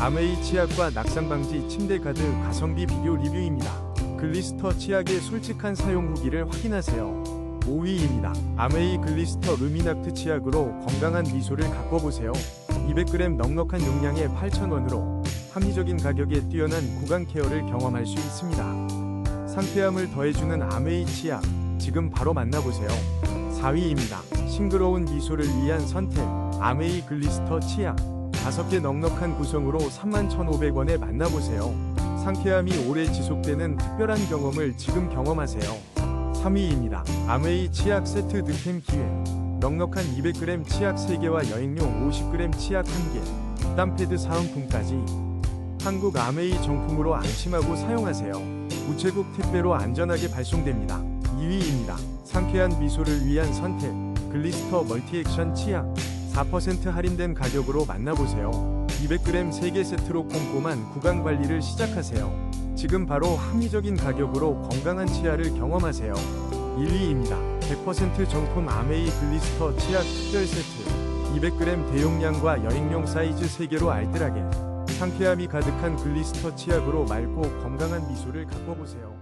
아메이 치약과 낙상 방지 침대 가드 가성비 비교 리뷰입니다. 글리스터 치약의 솔직한 사용 후기를 확인하세요. 5위입니다. 아메이 글리스터 루미낙트 치약으로 건강한 미소를 가꿔보세요. 200g 넉넉한 용량에 8,000원으로 합리적인 가격에 뛰어난 구강 케어를 경험할 수 있습니다. 상쾌함을 더해주는 아메이 치약 지금 바로 만나보세요. 4위입니다. 싱그러운 미소를 위한 선택 아메이 글리스터 치약 5개 넉넉한 구성으로 31,500원에 만나보세요. 상쾌함이 오래 지속되는 특별한 경험을 지금 경험하세요. 3위입니다. 아메이 치약 세트 득템 기회 넉넉한 200g 치약 3개와 여행용 50g 치약 1개 땀패드 사은품까지 한국 아메이 정품으로 안심하고 사용하세요. 우체국 택배로 안전하게 발송됩니다. 2위입니다. 상쾌한 미소를 위한 선택 글리스터 멀티액션 치약 4% 할인된 가격으로 만나보세요. 200g 3개 세트로 꼼꼼한 구강 관리를 시작하세요. 지금 바로 합리적인 가격으로 건강한 치아를 경험하세요. 1위입니다. 100% 정품 아메이 글리스터 치약 특별 세트 200g 대용량과 여행용 사이즈 3개로 알뜰하게 상쾌함이 가득한 글리스터 치약으로 맑고 건강한 미소를 가꿔보세요.